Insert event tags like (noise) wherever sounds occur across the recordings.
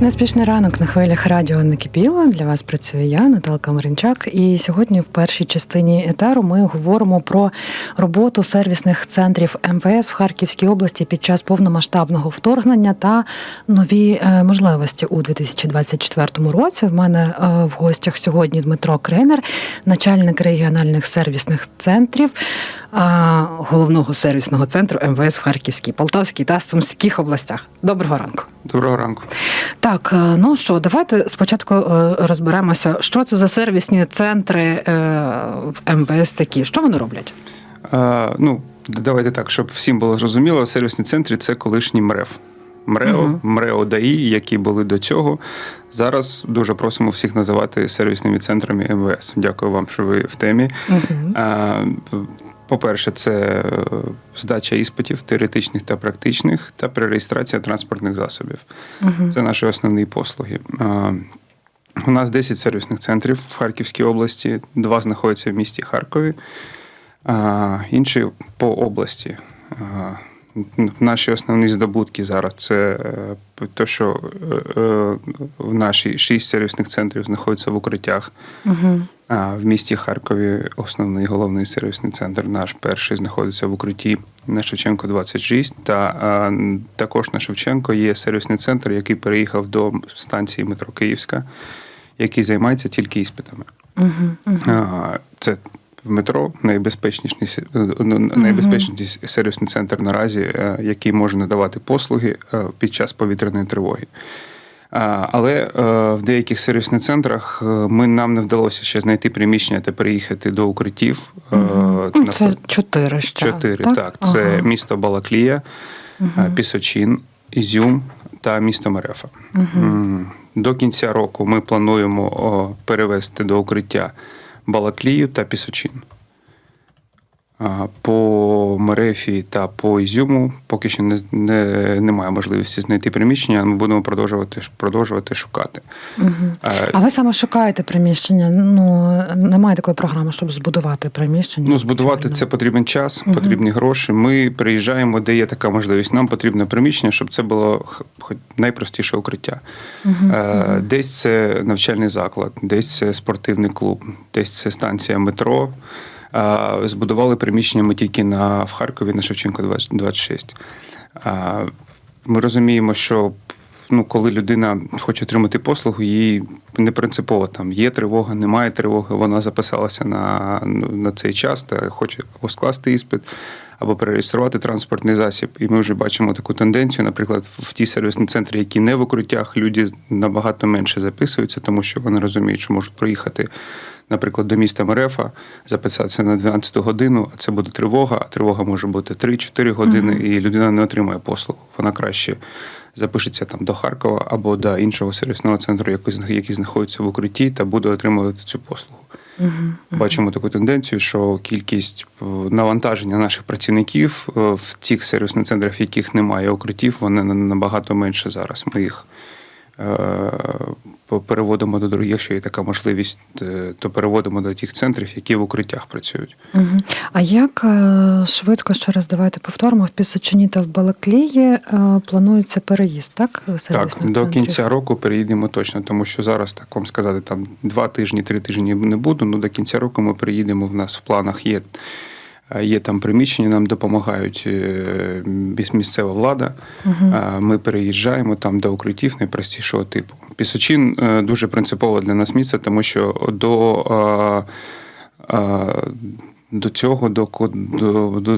Неспішний ранок на хвилях радіо накипіло. Для вас працює я, Наталка Маринчак. І сьогодні в першій частині етеру ми говоримо про роботу сервісних центрів МВС в Харківській області під час повномасштабного вторгнення та нові е, можливості у 2024 році. В мене е, в гостях сьогодні Дмитро Крейнер, начальник регіональних сервісних центрів. Головного сервісного центру МВС в Харківській, Полтавській та Сумських областях. Доброго ранку. Доброго ранку. Так, е, ну що, давайте спочатку е, розберемося, що це за сервісні центри е, в МВС такі. Що вони роблять? А, ну, давайте так, щоб всім було зрозуміло, сервісні центри це колишній МРЕВ. МРЕО, Мгм. МРЕО ДАІ, які були до цього. Зараз дуже просимо всіх називати сервісними центрами МВС. Дякую вам, що ви в темі. А, По-перше, це е, здача іспитів теоретичних та практичних та перереєстрація транспортних засобів. Мгм. Це наші основні послуги. У нас 10 сервісних центрів в Харківській області, два знаходяться в місті Харкові, а інші по області. Наші основні здобутки зараз це е, те, що е, в наші шість сервісних центрів знаходяться в укриттях. Мгм. А в місті Харкові основний головний сервісний центр наш перший знаходиться в укритті на Шевченко 26. Та а, також на Шевченко є сервісний центр, який переїхав до станції метро Київська, який займається тільки іспитами. Мгм. Мгм. А, Це в метро найбезпечніший е, найбезпечніший сервісний центр наразі, е, який може надавати послуги е, під час повітряної тривоги. Але е, в деяких сервісних центрах е, ми нам не вдалося ще знайти приміщення та переїхати до укриттів. е, Мгм. Ну, на Це чотири ще. чотири. Так, це Ага. місто Балаклія, е, Пісочин, Ізюм та місто Мерефа. М, До кінця року ми плануємо перевести до укриття Балаклію та Пісочин. А По Мерефі та по Ізюму поки що не, не, немає можливості знайти приміщення, ми будемо продовжувати, продовжувати шукати. Мгм. Е, А ви саме шукаєте приміщення? Ну немає такої програми, щоб збудувати приміщення. Ну, збудувати спеціально? це потрібен час, Мгм. потрібні гроші. Ми приїжджаємо, де є така можливість. Нам потрібне приміщення, щоб це було хоч найпростіше укриття. Е, Десь це навчальний заклад, десь це спортивний клуб, десь це станція метро. Збудували приміщення ми тільки на в Харкові на Шевченко 20 26. Е, Ми розуміємо, що ну, коли людина хоче отримати послугу, їй не принципово там є тривога, немає тривоги. Вона записалася на, на цей час та хоче або скласти іспит, або перереєструвати транспортний засіб. І ми вже бачимо таку тенденцію. Наприклад, в ті сервісні центри, які не в укриттях, люди набагато менше записуються, тому що вони розуміють, що можуть проїхати. Наприклад, до міста Мерефа записатися на 12 годину, а це буде тривога, а тривога може бути 3-4 години, і людина не отримає послугу. Вона краще запишеться там до Харкова або до іншого сервісного центру, який, який знаходиться в укритті, та буде отримувати цю послугу. Мгм. Бачимо таку тенденцію, що кількість е, навантаження наших працівників е, в тих сервісних центрах, в яких немає укриттів, вони на- набагато менше зараз. Ми їх переводимо до других, якщо є така можливість, е, то переводимо до тих центрів, які в укриттях працюють. Мгм. А як е, швидко ще раз давайте повторимо в Пісочині та в Балаклії е, планується переїзд, так? Так, сервісних до кінця року переїдемо точно, тому що зараз так вам сказати, там два тижні, три тижні не буду. Ну до кінця року ми приїдемо. В нас в планах є. Е, Є там приміщення, нам допомагають е, місцева влада. Е, Ми переїжджаємо там до укриттів найпростішого типу. Пісочин дуже принципово для нас місце, тому що до, до цього, до, до, до,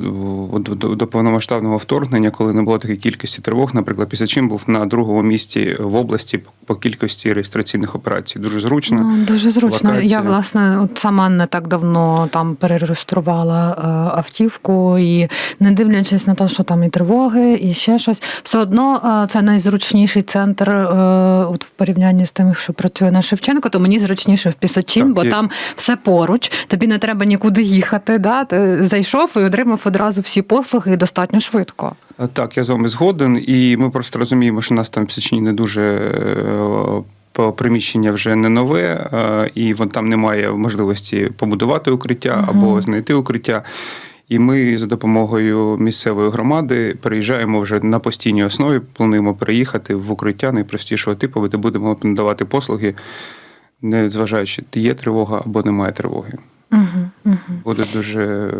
до, до, до повномасштабного вторгнення, коли не було такої кількості тривог, наприклад, Пісочин був на другому місці в області по- по кількості реєстраційних операцій. Дуже зручно. Ну, дуже зручно. Локація. Я власне от сама не так давно там перереєструвала е, автівку, і не дивлячись на те, що там і тривоги, і ще щось, все одно е, це найзручніший центр е, от в порівнянні з тим, що працює на Шевченко, то мені зручніше в Пісочин, Так, бо є. там все поруч, тобі не треба нікуди їхати. Да? Ти зайшов і отримав одразу всі послуги достатньо швидко. Е, Так, я з вами згоден, і ми просто розуміємо, що у нас там в Пісочині не дуже е, приміщення вже не нове, е, і вон там немає можливості побудувати укриття або знайти укриття. І ми за допомогою місцевої громади переїжджаємо вже на постійній основі. Плануємо переїхати в укриття найпростішого типу, де будемо надавати послуги, не зважаючи, є тривога або немає тривоги. Угу, угу. Буде дуже,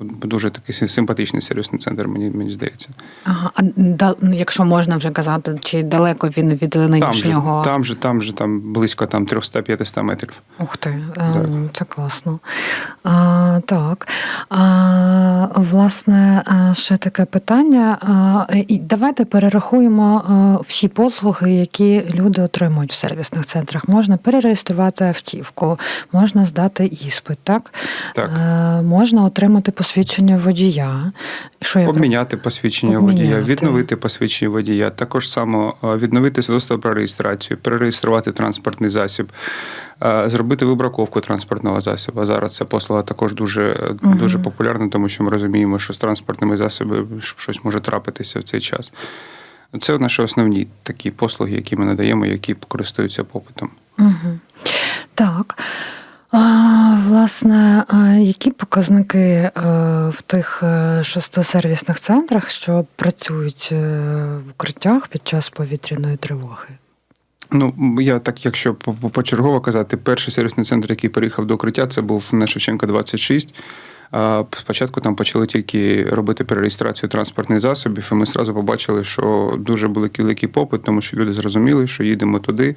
дуже такий симпатичний сервісний центр, мені, мені здається. Ага, а да, ну, якщо можна вже казати, чи далеко він від Там же, там же, там же там близько там 300-500 метрів. Ух ти, Так. ну, це класно. А, так. А, власне, е, ще таке питання. А, і давайте перерахуємо е, всі послуги, які люди отримують в сервісних центрах. Можна перереєструвати автівку, можна здати іспит, так? Так. Е, можна отримати посвідчення водія. Що я Обміняти посвідчення Обміняти. водія, відновити посвідчення водія, також само е, відновити свідоцтво про реєстрацію, перереєструвати транспортний засіб, е, зробити вибраковку транспортного засобу. Зараз ця послуга також дуже, Мгм. дуже популярна, тому що ми розуміємо, що з транспортними засобами щось може трапитися в цей час. Це наші основні такі послуги, які ми надаємо, які користуються попитом. Угу. Так. Власне, які показники е, в тих е, шести сервісних центрах, що працюють е, в укриттях під час повітряної тривоги? Ну, я так, якщо по- по- почергово казати, перший сервісний центр, який переїхав до укриття, це був на Шевченка 26. А Спочатку там почали тільки робити перереєстрацію транспортних засобів, і ми одразу побачили, що дуже великий попит, тому що люди зрозуміли, що їдемо туди,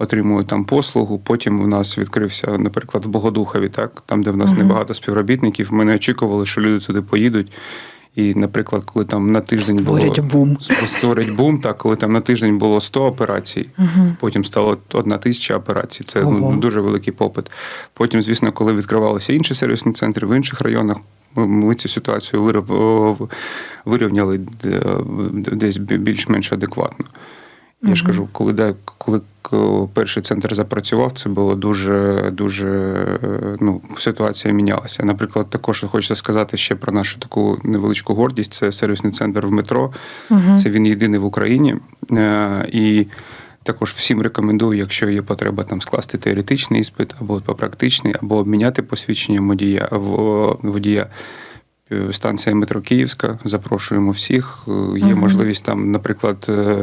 отримують там послугу. Потім у нас відкрився, наприклад, в Богодухові, так, там, де в нас Мгм. небагато співробітників. Ми не очікували, що люди туди поїдуть. І, наприклад, коли там на тиждень Створять було бум. створять бум, так коли там на тиждень було 100 операцій, Угу. Потім стало одна тисяча операцій. Це ну, дуже великий попит. Потім, звісно, коли відкривалися інші сервісні центри в інших районах, ми- цю ситуацію вирівняли е, десь більш-менш адекватно. Я ж кажу, коли, да, коли перший центр запрацював, це було дуже, дуже е, ну, ситуація мінялася. Наприклад, також хочеться сказати ще про нашу таку невеличку гордість. Це сервісний центр в метро. Угу. Це він єдиний в Україні. Е, І також всім рекомендую, якщо є потреба там скласти теоретичний іспит або практичний, або обміняти посвідчення водія в- водія. Е, Станція метро Київська. Запрошуємо всіх. Е, Є Мгм. можливість там, наприклад, е,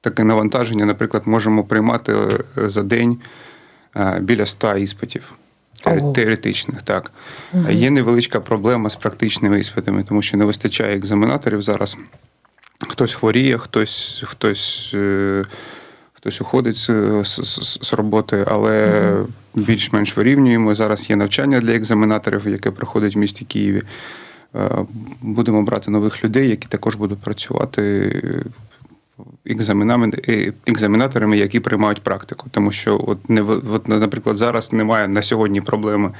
таке навантаження, наприклад, можемо приймати за день біля ста іспитів. Теоретичних, так. Мгм. Є невеличка проблема з практичними іспитами, тому що не вистачає екзаменаторів зараз. Хтось хворіє, хтось, хтось, хтось уходить з, з, з- з роботи, але більш-менш вирівнюємо. Зараз є навчання для екзаменаторів, яке проходить в місті Києві. Е, Будемо брати нових людей, які також будуть працювати екзаменами, е, екзаменаторами, які приймають практику. Тому що, от, не, от, наприклад, зараз немає на сьогодні проблеми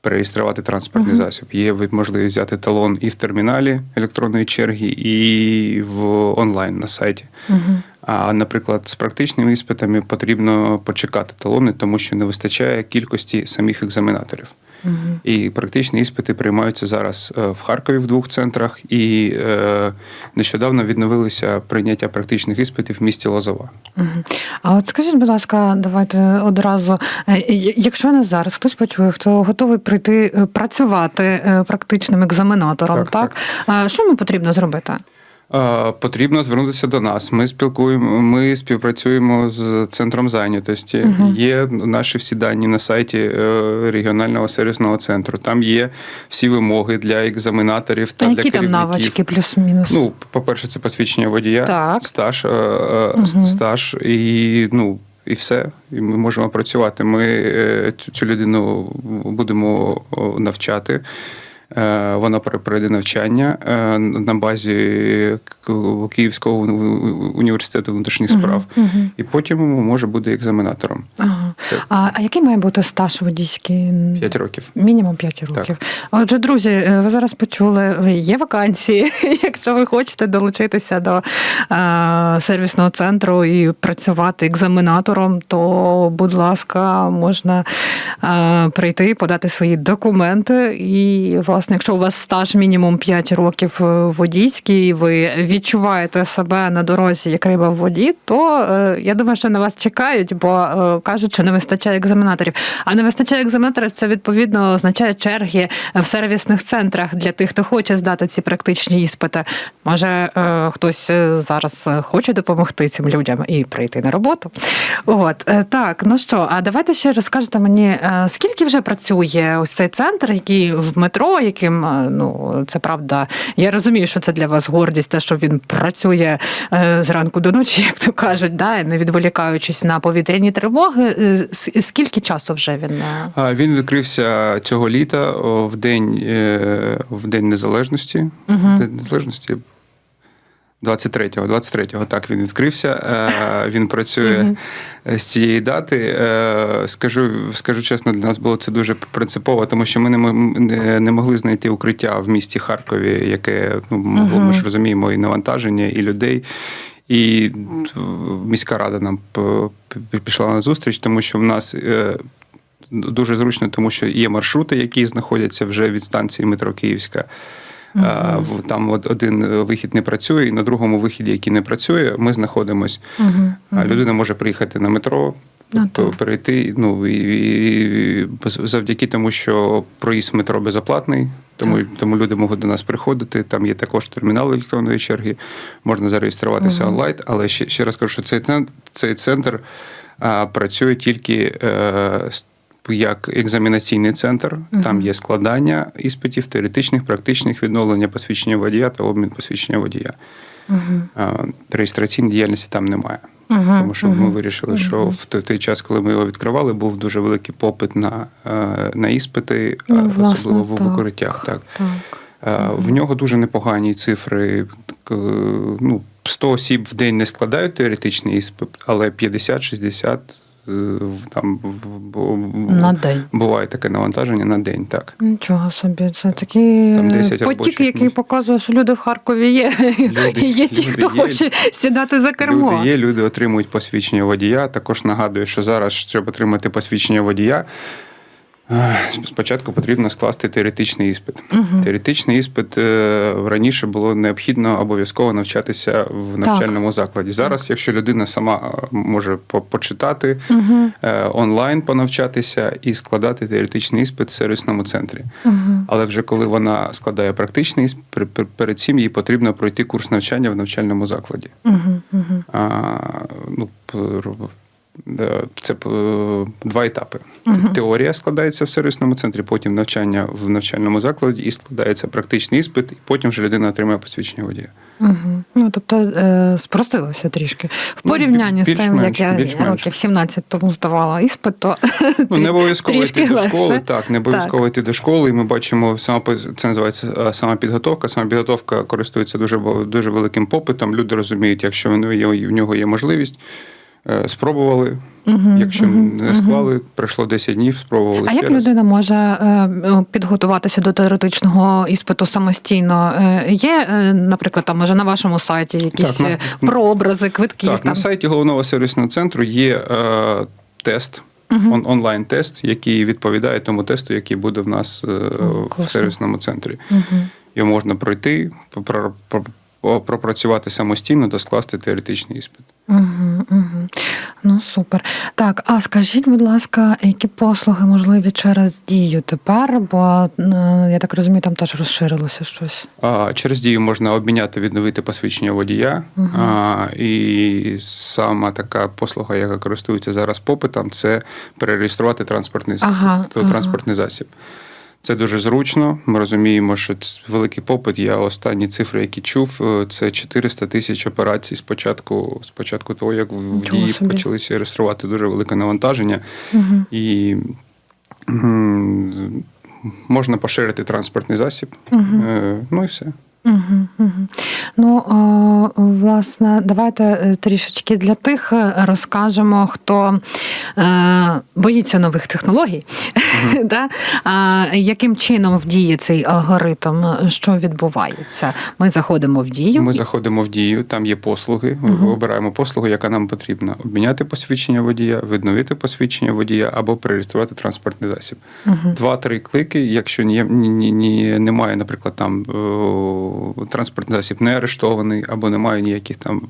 перереєструвати транспортний Мгм. засіб. Є ви- можливість взяти талон і в терміналі електронної черги, і в онлайн на сайті. Угу. А, наприклад, з практичними іспитами потрібно почекати талони, тому що не вистачає кількості самих екзаменаторів. Угу. І практичні іспити приймаються зараз е, в Харкові в двох центрах, і е, нещодавно відновилися прийняття практичних іспитів в місті Лозова. Мгм. А от скажіть, будь ласка, давайте одразу, е, якщо не зараз хтось почує, хто готовий прийти е, працювати практичним екзаменатором, Так, так, А що йому потрібно зробити? Потрібно звернутися до нас. Ми спілкуємо, ми співпрацюємо з центром зайнятості. Мгм. Є наші всі дані на сайті е, регіонального сервісного центру. Там є всі вимоги для екзаменаторів та А для які там навички, плюс-мінус? Ну, по-перше, це посвідчення водія, Так. стаж, е, стаж і ну. І все, і ми можемо працювати. Ми цю людину будемо навчати. Е, Вона пройде навчання е, на базі Київського університету внутрішніх справ, Мгм, мгм. і потім може бути екзаменатором. Ага. А, а який має бути стаж водійський? 5 років. Мінімум 5 років. Отже, друзі, е, ви зараз почули, є вакансії. (laughs) Якщо ви хочете долучитися до сервісного центру і працювати екзаменатором, то, будь ласка, можна прийти, подати свої документи і власне. Власне, якщо у вас стаж мінімум 5 років е, водійський, ви відчуваєте себе на дорозі як риба в воді, то е, я думаю, що на вас чекають, бо е, кажуть, що не вистачає екзаменаторів. А не вистачає екзаменаторів, це відповідно означає черги в сервісних центрах для тих, хто хоче здати ці практичні іспити. Може, хтось зараз хоче допомогти цим людям і прийти на роботу. От так, ну що, а давайте ще розкажете мені, скільки вже працює ось цей центр, який в метро, яким е, ну це правда. Я розумію, що це для вас гордість, те, що він працює е, зранку до ночі, як то кажуть, да, не відволікаючись на повітряні тривоги. Е, Скільки часу вже він? Він відкрився цього літа в день, в день незалежності. Угу. День незалежності 23-го, 23-го, так він відкрився. Е, Він працює з цієї дати. Е, Скажу, скажу чесно, для нас було це дуже принципово, тому що ми не, не, не могли знайти укриття в місті Харкові, яке ну, могло, ми ж розуміємо, і навантаження, і людей. І е, міська рада нам пішла на зустріч, тому що в нас дуже зручно, тому що є маршрути, які знаходяться вже від станції метро Київська. А, в- Там от один вихід не працює, і на другому вихіді, який не працює, ми знаходимось. Мгм. А Людина може приїхати на метро, Ну, тобто так. перейти. Ну і, і завдяки тому, що проїзд в метро безоплатний, тому, тому люди можуть до нас приходити. Там є також термінал електронної черги, можна зареєструватися онлайн. Але ще, ще раз кажу, що цей центр, цей центр а, працює тільки. Е, з- як екзаменаційний центр, там є складання іспитів, теоретичних, практичних, відновлення посвідчення водія та обмін посвідчення водія. А, Реєстраційної діяльності там немає. Мгм, Тому що ми вирішили, що в той, в той час, коли ми його відкривали, був дуже великий попит на, е, на іспити, Ну, е, власне, особливо в, так. укриттях. Так. Так. Е, В нього дуже непогані цифри. Ну, 100 осіб в день не складають теоретичний іспит, але 50-60 е, в- там в- в- На день. буває таке навантаження на день. Так. Нічого собі, це такі Там 10 потік, який місць. показує, що люди в Харкові є. Люди- є ті, люди хто є. хоче сідати за кермо. Люди є, люди отримують посвідчення водія. Також нагадую, що зараз, щоб отримати посвідчення водія, е, спочатку потрібно скласти теоретичний іспит. Теоретичний іспит е, раніше було необхідно обов'язково навчатися в навчальному закладі. Зараз, якщо людина сама е, може по- почитати е, онлайн, понавчатися і складати теоретичний іспит в сервісному центрі. Але вже коли вона складає практичний іспит, пер- пер- перед цим їй потрібно пройти курс навчання в навчальному закладі. Мгм, мгм. А, ну, це е, два етапи. Теорія складається в сервісному центрі, потім навчання в навчальному закладі і складається практичний іспит, і потім вже людина отримує посвідчення водія. Мгм. Ну, тобто е, спростилося трішки. В Ну, порівнянні з тим, як я років 17 тому здавала іспит, то Ну, не обов'язково йти до школи, так, не обов'язково йти до школи. І ми бачимо, самопи- це називається е, самопідготовка. Самопідготовка користується дуже, дуже великим попитом. Люди розуміють, якщо в нього є можливість, е, спробували. якщо не склали, пройшло 10 днів, спробували А ще як раз. людина може е, підготуватися до теоретичного іспиту самостійно? Е, Є, наприклад, там може на вашому сайті якісь Так, на- прообрази квитків? Так, там? на сайті головного сервісного центру є е, тест. он- Онлайн-тест, який відповідає тому тесту, який буде в нас е, в сервісному центрі. Мгм. Його можна пройти, пропрацювати самостійно та скласти теоретичний іспит. Угу, угу. Ну супер. Так, а скажіть, будь ласка, які послуги можливі через дію тепер? Бо я так розумію, там теж розширилося щось. А, Через дію можна обміняти, відновити посвідчення водія. А, І сама така послуга, яка користується зараз попитом, це перереєструвати транспортний, Ага, то- ага. транспортний засіб. Це дуже зручно. Ми розуміємо, що це великий попит. Я останні цифри, які чув, е, це 400 тисяч операцій спочатку, спочатку того, як в дії почалися реєструвати дуже велике навантаження. Угу. І можна поширити транспортний засіб. угу. Ну і все. Угу, угу. Ну, е, власне, давайте е, трішечки для тих е, розкажемо, хто е, боїться нових технологій. (laughs) да? а, яким чином вдіє цей алгоритм? Що відбувається? Ми заходимо в дію. Ми заходимо в дію, там є послуги. Мгм. Обираємо послугу, яка нам потрібна: обміняти посвідчення водія, відновити посвідчення водія або перереєструвати транспортний засіб. Мгм. Два-три клики. Якщо ні, ні, ні, ні, немає, наприклад, там о, транспортний засіб не арештований, або немає ніяких там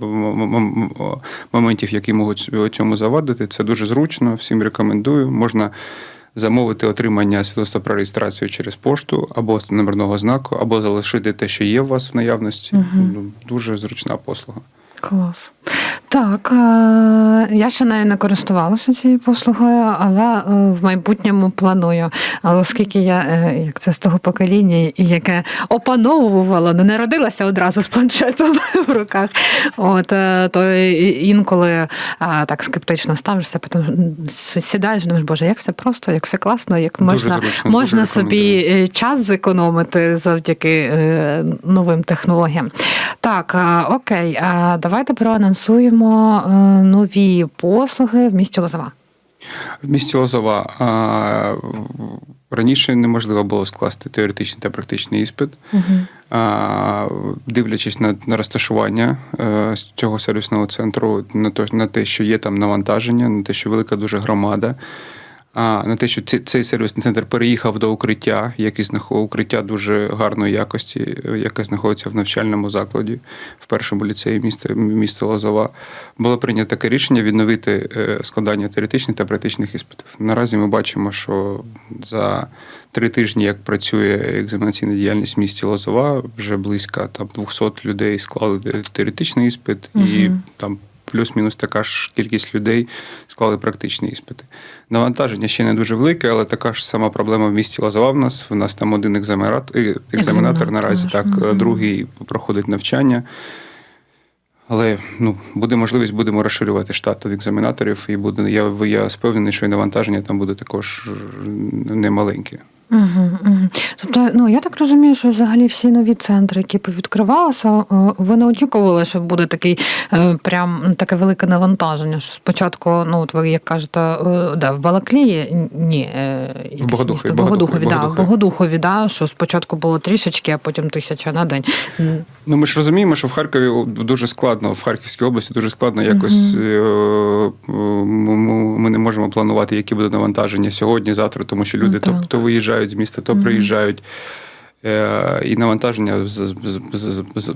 моментів, які можуть цьому завадити, це дуже зручно. Всім рекомендую. Можна замовити отримання свідоцтва про реєстрацію через пошту або номерного знаку, або залишити те, що є у вас в наявності. Ну, Дуже зручна послуга. Клас. Так, е, я ще нею не користувалася цією послугою, але е, в майбутньому планую. Але оскільки я, е, як це з того покоління, яке опановувало, не народилася одразу з планшетом (laughs) в руках, от, то інколи так скептично ставишся, потім сідаєш, думаєш, боже, як все просто, як все класно, як можна, зручно, можна собі час зекономити завдяки новим технологіям. Так, окей, а давайте проанонсуємо е, нові послуги в місті Лозова. В місті Лозова раніше неможливо було скласти теоретичний та практичний іспит. А, Дивлячись на, на розташування е, цього сервісного центру, на те, на те, що є там навантаження, на те, що велика дуже громада, на те, що цей, цей сервісний центр переїхав до укриття, яке знахо- укриття дуже гарної якості, яке знаходиться в навчальному закладі в першому ліцеї міста, міста Лозова, було прийнято таке рішення відновити е, складання теоретичних та практичних іспитів. Наразі ми бачимо, що за три тижні, як працює екзаменаційна діяльність в місті Лозова, вже близько там 200 людей склали теоретичний іспит, і там плюс-мінус така ж кількість людей склали практичні іспити. Навантаження ще не дуже велике, але така ж сама проблема в місті Лозова в нас. В нас там один екзаменатор, екзаменатор Екзаменатор, наразі, так, мгм. другий проходить навчання. Але ну, буде можливість, будемо розширювати штат екзаменаторів, і буде, я, я впевнений, що і навантаження там буде також немаленьке. Угу, угу. Тобто, ну я так розумію, що взагалі всі нові центри, які повідкривалися, е, ви не очікували, що буде такий е, прям таке велике навантаження. Що спочатку, ну от ви як кажете, е, да, в Балаклії ні, е, якесь Богодухові, місто? Богодухові, Богодухові, да, в Богодухові. Богодухові, да, що спочатку було трішечки, а потім тисяча на день. М, Ну, ми ж розуміємо, що в Харкові дуже складно, в Харківській області дуже складно якось. е, е, Ми ми не можемо планувати, які будуть навантаження сьогодні, завтра, тому що люди Ну, то, то виїжджають з міста, то приїжджають. І навантаження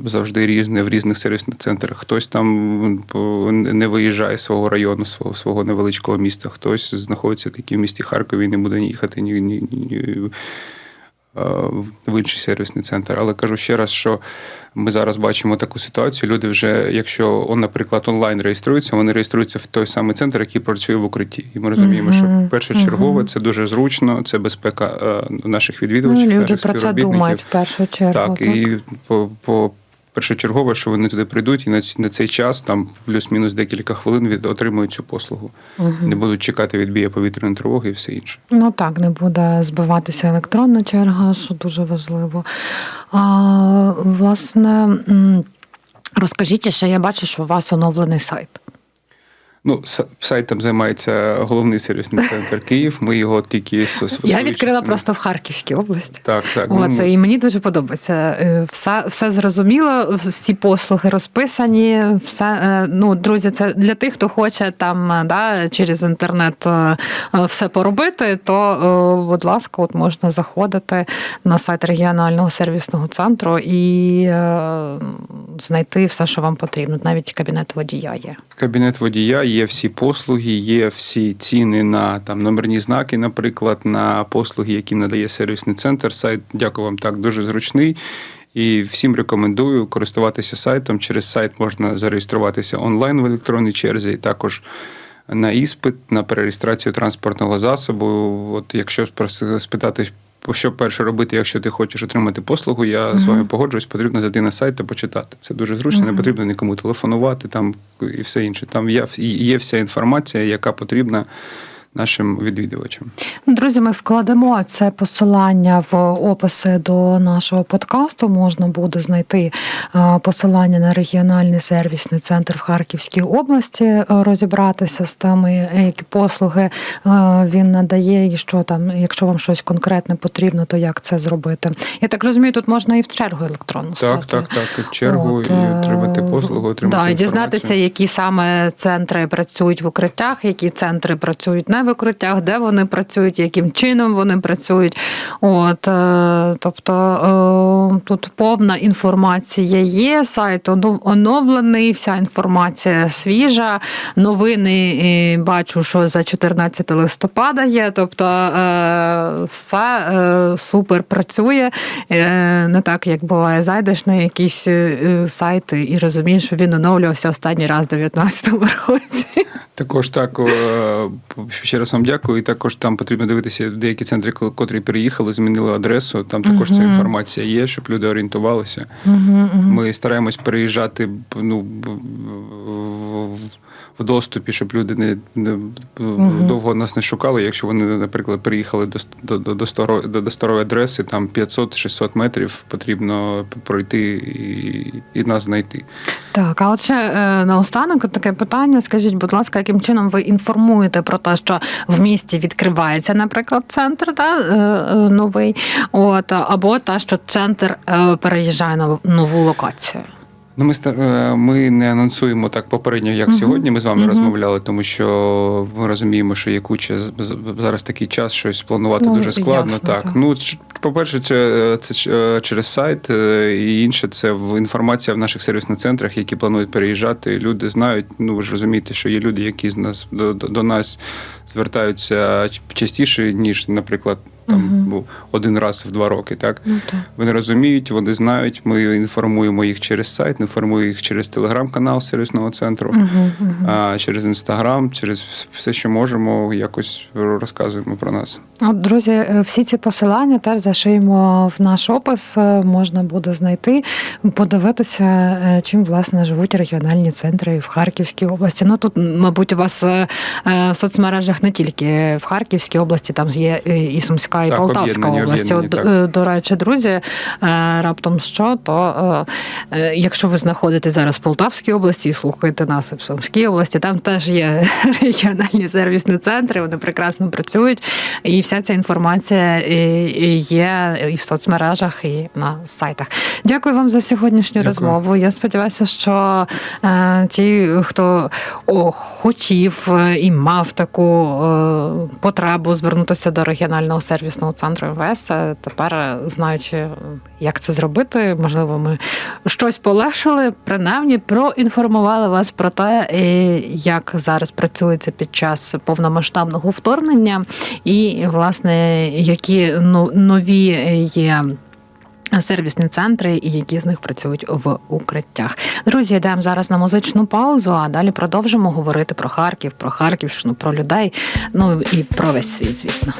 завжди різне в різних сервісних центрах. Хтось там не виїжджає з свого району, свого, свого невеличкого міста, хтось знаходиться такі в місті Харкові і не буде їхати ні, ні, ні, в інший сервісний центр. Але кажу ще раз, що ми зараз бачимо таку ситуацію. Люди вже, якщо, он, наприклад, онлайн реєструються, вони реєструються в той самий центр, який працює в укритті. І ми розуміємо, що першочергово Мгм. це дуже зручно, це безпека наших наших Ну, відвідувачів, люди наших про це думають в першу чергу. Так, і по, по першочергово, що вони туди прийдуть і на, на цей час, там плюс-мінус декілька хвилин від отримують цю послугу. Угу. Не будуть чекати відбія повітряної тривоги і все інше. Ну так, не буде збиватися електронна черга, що дуже важливо. А, власне, розкажіть ще, я бачу, що у вас оновлений сайт. Ну, сайтом займається головний сервісний центр (laughs) Київ. Ми його тільки Я відкрила просто в Харківській області. Так, так. О, ну, це і мені дуже подобається. Е, Все, все зрозуміло, всі послуги розписані. Все, е, ну, друзі, це для тих, хто хоче там е, да, через інтернет все поробити, то, будь ласка, от можна заходити на сайт регіонального сервісного центру і знайти все, що вам потрібно. Навіть кабінет водія є. Кабінет водія, є всі послуги, є всі ціни на там номерні знаки, наприклад, на послуги, які надає сервісний центр. Сайт, дякую вам так, дуже зручний. І всім рекомендую користуватися сайтом. Через сайт можна зареєструватися онлайн в електронній черзі, і також на іспит, на перереєстрацію транспортного засобу. От якщо спитати, що перше робити, якщо ти хочеш отримати послугу, я з вами погоджуюсь, потрібно зайти на сайт та почитати. Це дуже зручно, не потрібно нікому телефонувати там і все інше. Там є, є вся інформація, яка потрібна нашим відвідувачам. Друзі, ми вкладемо це посилання в описи до нашого подкасту. Можна буде знайти е, посилання на регіональний сервісний центр в Харківській області, е, розібратися з тими, які послуги е, він надає, і що там, якщо вам щось конкретне потрібно, то як це зробити. Я так розумію, тут можна і в чергу електронну Так, стати. так, так. І в чергу От, і е, отримати послугу, отримати да, і дізнатися, які саме центри працюють в укриттях, які центри працюють не в укриттях, де вони працюють, яким чином вони працюють. От, е, тобто е, тут повна інформація є, сайт оно- оновлений, вся інформація свіжа. Новини бачу, що за 14 листопада є. Тобто е, все супер працює. Не так, як буває, зайдеш на якісь сайти і розумієш, що він оновлювався останній раз у 2019 році. Також так е, ще раз вам дякую. І також там потрібно дивитися деякі центри, ко- котрі переїхали, змінили адресу. Там також ця інформація є, щоб люди орієнтувалися. Ми стараємось переїжджати ну, в, в- доступі, щоб люди не, не довго нас не шукали. Якщо вони, наприклад, переїхали до, до, до, старої, до, до старої адреси, там 500-600 метрів потрібно пройти і, і нас знайти. Так, а от ще е, наостанок таке питання. Скажіть, будь ласка, яким чином ви інформуєте про те, що в місті відкривається, наприклад, центр да, е, е, новий, от або те, що центр е, переїжджає на нову локацію? Ну, ми е, ми не анонсуємо так попередньо, як Мгм. сьогодні. Ми з вами Мгм. розмовляли, тому що ми розуміємо, що є куча зараз такий час, щось планувати Ну, дуже складно. ясно, так. так. ну по-перше, це, це ч- е, через сайт, е, і інше це інформація в наших сервісних центрах, які планують переїжджати. Люди знають. Ну ви ж розумієте, що є люди, які з нас до, до нас звертаються частіше, ніж, наприклад, там Мгм. був один раз в два роки. Так Ну так. вони розуміють, вони знають. Ми інформуємо їх через сайт, інформуємо їх через телеграм-канал сервісного центру, Угу, угу. а через інстаграм, через все, що можемо, якось розказуємо про нас. От, друзі, е, всі ці посилання теж зашиємо в наш опис. е, Можна буде знайти, подивитися, е, чим власне живуть регіональні центри в Харківській області. Ну тут, мабуть, у вас в соцмережах не тільки в Харківській області, там є і і Сумська, і Так, Полтавська області. Об'єднані, е, до речі, друзі, е, раптом що, то е, якщо ви знаходитесь зараз в Полтавській області і слухаєте нас і в Сумській області, там теж є (laughs) регіональні сервісні центри, вони прекрасно працюють. І вся ця інформація є і в соцмережах, і на сайтах. Дякую вам за сьогоднішню Дякую. розмову. Я сподіваюся, що ті, хто о, хотів і мав таку потребу звернутися до регіонального сервісного центру МВС, тепер е, знають, е, як це зробити. Можливо, ми щось полегшили, принаймні проінформували вас про те, е, як зараз працюється під час повномасштабного вторгнення, і власне які нові є. Сервісні центри і які з них працюють в укриттях. Друзі, йдемо зараз на музичну паузу, а далі продовжимо говорити про Харків, про Харківщину, про людей, ну і про весь світ, звісно.